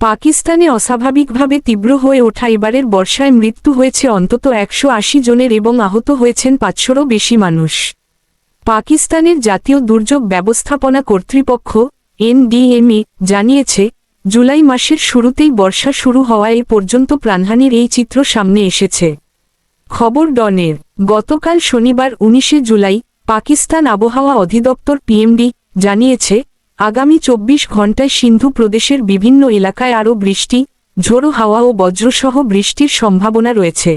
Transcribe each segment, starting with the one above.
পাকিস্তানে অস্বাভাবিকভাবে তীব্র হয়ে ওঠা এবারের বর্ষায় মৃত্যু হয়েছে অন্তত একশো আশি জনের এবং আহত হয়েছেন পাঁচশোরও বেশি মানুষ। পাকিস্তানের জাতীয় দুর্যোগ ব্যবস্থাপনা কর্তৃপক্ষ এনডিএমএ জানিয়েছে, জুলাই মাসের শুরুতেই বর্ষা শুরু হওয়া এ পর্যন্ত প্রাণহানির এই চিত্র সামনে এসেছে। খবর ডনের। গতকাল শনিবার উনিশে জুলাই পাকিস্তান আবহাওয়া অধিদপ্তর পিএমডি জানিয়েছে আগামী চব্বিশ ঘণ্টায় সিন্ধু প্রদেশের বিভিন্ন এলাকায় আরও বৃষ্টি, ঝোড়ো হাওয়া ও বজ্রসহ বৃষ্টির সম্ভাবনা রয়েছে।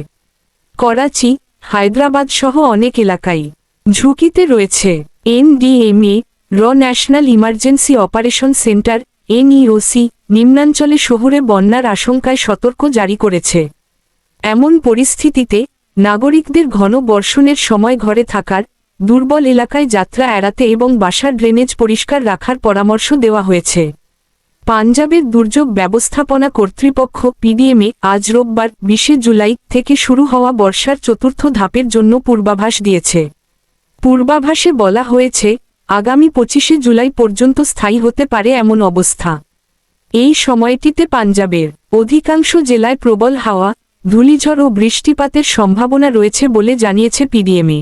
করাচি, হায়দ্রাবাদ সহ অনেক এলাকায় ঝুঁকিতে রয়েছে। এনডিএমএ, র national emergency operation centre, NEOC, নিম্নাঞ্চলে শহুরে বন্যার আশঙ্কায় সতর্ক জারি করেছে। এমন পরিস্থিতিতে নাগরিকদের ঘন বর্ষণের সময় ঘরে থাকার দুর্বল এলাকায় যাত্রা এড়াতে এবং বাসার ড্রেনেজ পরিষ্কার রাখার পরামর্শ দেওয়া হয়েছে। পাঞ্জাবের দুর্যোগ ব্যবস্থাপনা কর্তৃপক্ষ পিডিএমএ আজ রোববার, বিশে জুলাই থেকে শুরু হওয়া বর্ষার চতুর্থ ধাপের জন্য পূর্বাভাস দিয়েছে। পূর্বাভাসে বলা হয়েছে, আগামী পঁচিশে জুলাই পর্যন্ত স্থায়ী হতে পারে এমন অবস্থা। এই সময়টিতে পাঞ্জাবের অধিকাংশ জেলায় প্রবল হাওয়া, ধূলিঝড় ও বৃষ্টিপাতের সম্ভাবনা রয়েছে বলে জানিয়েছে পিডিএমএ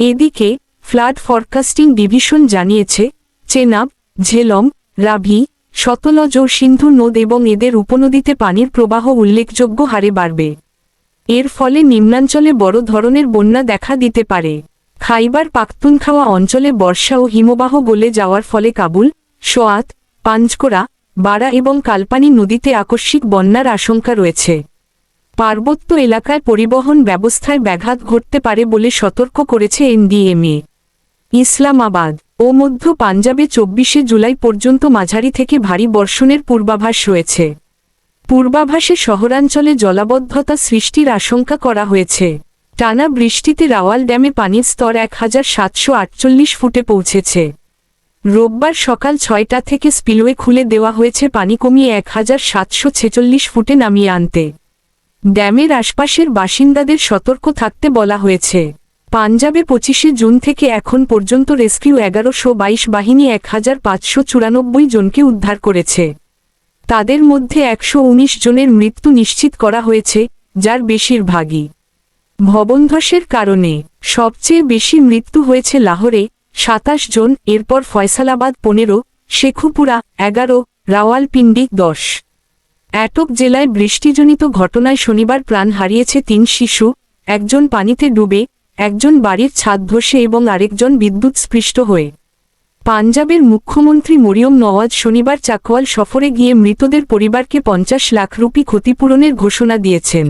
এদিকে, ফ্লাড ফরকাস্টিং ডিভিশন জানিয়েছে, চেনাব, ঝেলম, রাভি সতলজ ও সিন্ধু নদ এবং এদের উপনদীতে পানির প্রবাহ উল্লেখযোগ্য হারে বাড়বে। এর ফলে নিম্নাঞ্চলে বড় ধরনের বন্যা দেখা দিতে পারে। খাইবার পাখতুনখাওয়া অঞ্চলে বর্ষা ও হিমবাহ গলে যাওয়ার ফলে কাবুল, সোয়াত পাঞ্চকোরা বাড়া এবং কালপানি নদীতে আকস্মিক বন্যার আশঙ্কা রয়েছে। পার্বত্য এলাকায় পরিবহন ব্যবস্থায় ব্যাঘাত ঘটতে পারে বলে সতর্ক করেছে এনডিএমএ। ইসলামাবাদ, ও মধ্য পাঞ্জাবে চব্বিশে জুলাই পর্যন্ত মাঝারি থেকে ভারী বর্ষণের পূর্বাভাস রয়েছে। পূর্বাভাসে শহরাঞ্চলে জলাবদ্ধতা সৃষ্টির আশঙ্কা করা হয়েছে। টানা বৃষ্টিতে রাওয়াল ড্যামে পানির স্তর এক হাজার সাতশো আটচল্লিশ ফুটে পৌঁছেছে। রোববার সকাল ছয়টা থেকে স্পিলওয়ে খুলে দেওয়া হয়েছে পানি কমিয়ে এক হাজার সাতশো ছেচল্লিশ ফুটে নামিয়ে আনতে। ড্যামের আশপাশের বাসিন্দাদের সতর্ক থাকতে বলা হয়েছে। পাঞ্জাবে পঁচিশে জুন থেকে এখন পর্যন্ত রেস্কিউ এগারোশো বাইশ বাহিনী এক হাজার পাঁচশো চুরানব্বই জনকে উদ্ধার করেছে। তাদের মধ্যে একশো উনিশ জনের মৃত্যু নিশ্চিত করা হয়েছে, যার বেশিরভাগই ভবনধসের কারণে। সবচেয়ে বেশি মৃত্যু হয়েছে লাহোরে, সাতাশ জন, এরপর ফয়সালাবাদ পনেরো, শেখুপুরা এগারো, রাওয়ালপিন্ডি দশ। অ্যাটক জেলায় বৃষ্টিজনিত ঘটনায় শনিবার প্রাণ হারিয়েছে তিন শিশু, একজন পানিতে ডুবে, একজন বাড়ির ছাদ ধসে এবং আরেকজন বিদ্যুৎ স্পৃষ্ট হয়ে। পাঞ্জাবের মুখ্যমন্ত্রী মরিয়ম নওয়াজ শনিবার চাকওয়াল সফরে গিয়ে মৃতদের পরিবারকে পঞ্চাশ লাখ রুপি ক্ষতিপূরণের ঘোষণা দিয়েছেন।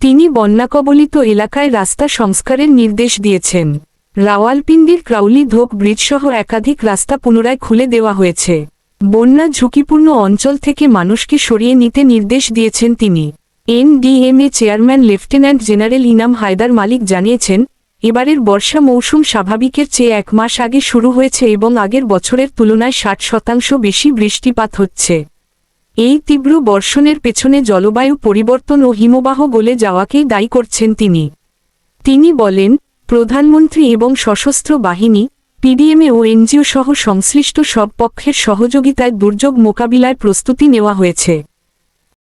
তিনি বন্যাকবলিত এলাকায় রাস্তা সংস্কারের নির্দেশ দিয়েছেন। রাওয়ালপিন্ডির ক্রাউলি ধোক ব্রিজসহ একাধিক রাস্তা পুনরায় খুলে দেওয়া হয়েছে। বন্যা ঝুঁকিপূর্ণ অঞ্চল থেকে মানুষকে সরিয়ে নিতে নির্দেশ দিয়েছেন তিনি। NDMA chairman lieutenant general Inam Haider Malik জানিয়েছেন, এবারের বর্ষা মৌসুম স্বাভাবিকের চেয়ে এক মাস আগে শুরু হয়েছে এবং আগের বছরের তুলনায় ষাট শতাংশ বেশি বৃষ্টিপাত হচ্ছে। এই তীব্র বর্ষণের পেছনে জলবায়ু পরিবর্তন ও হিমবাহ গলে যাওয়াকেই দায়ী করছেন তিনি। তিনি বলেন, প্রধানমন্ত্রী এবং সশস্ত্র বাহিনী পিডিএমএ ও এনজিও সহ সংশ্লিষ্ট সব পক্ষের সহযোগিতায় দুর্যোগ মোকাবিলায় প্রস্তুতি নেওয়া হয়েছে।